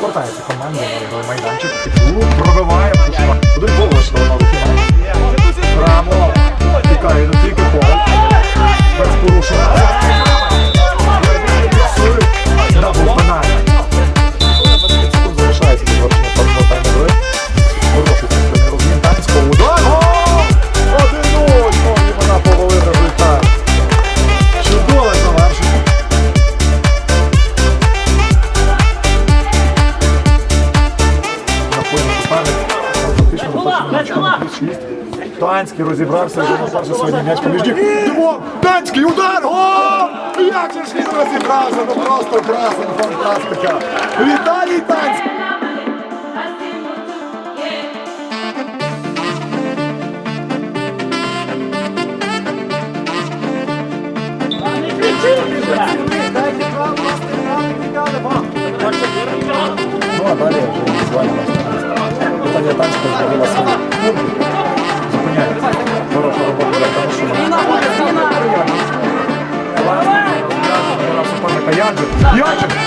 Повертається команда на майданчик. Петлюк пробиває. Один голос до нових Браво! Тікає до тільки пол. Танський розібрався, вже на перший сьогодні м'яч поміж ніг. Димон! Танський удар! Гол! Як же ж він розібрався? Ну просто красень, фантастика! Віталій Танський! Ну а далі вже візуально Віталія Танського зробила You're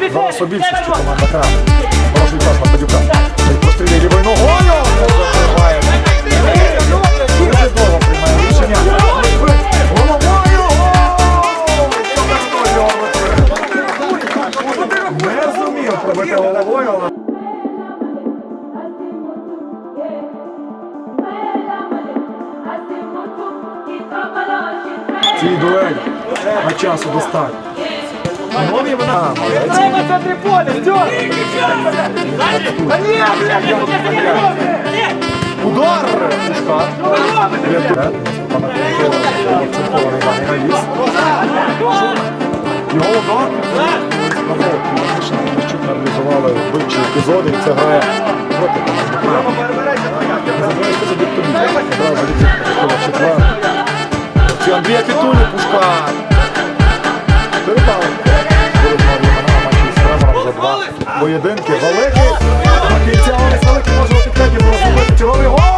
У більшості команда Крам. Хороший пас на Падюка. Прострілює лівою ногою! Не забиває. Дуже довго приймає рішення. Головою! Гол! Не зумів пробити головою, але цій дуелі на часу достатньо. Поля! Та ні, блядь, Удар! Пушка. Його удар. Реалізували вбивчі епізоди, і це грає проти команди Крама. Забирається поєдинки. Великий. На кінця Олесь Великий може у підкаті просувати черговий гол.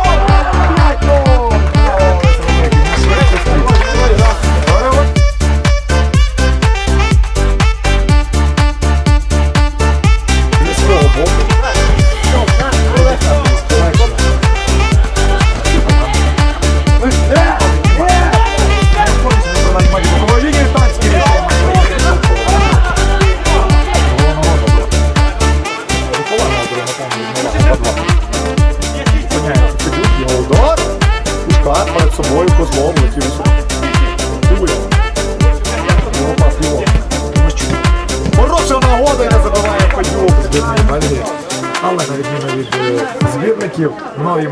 Собою козлом летів високо. Туля. Його пас ліво. Хороша нагода я не забиває Федюк. Збірної Бельгії. Але на відміну від збірників, нові імена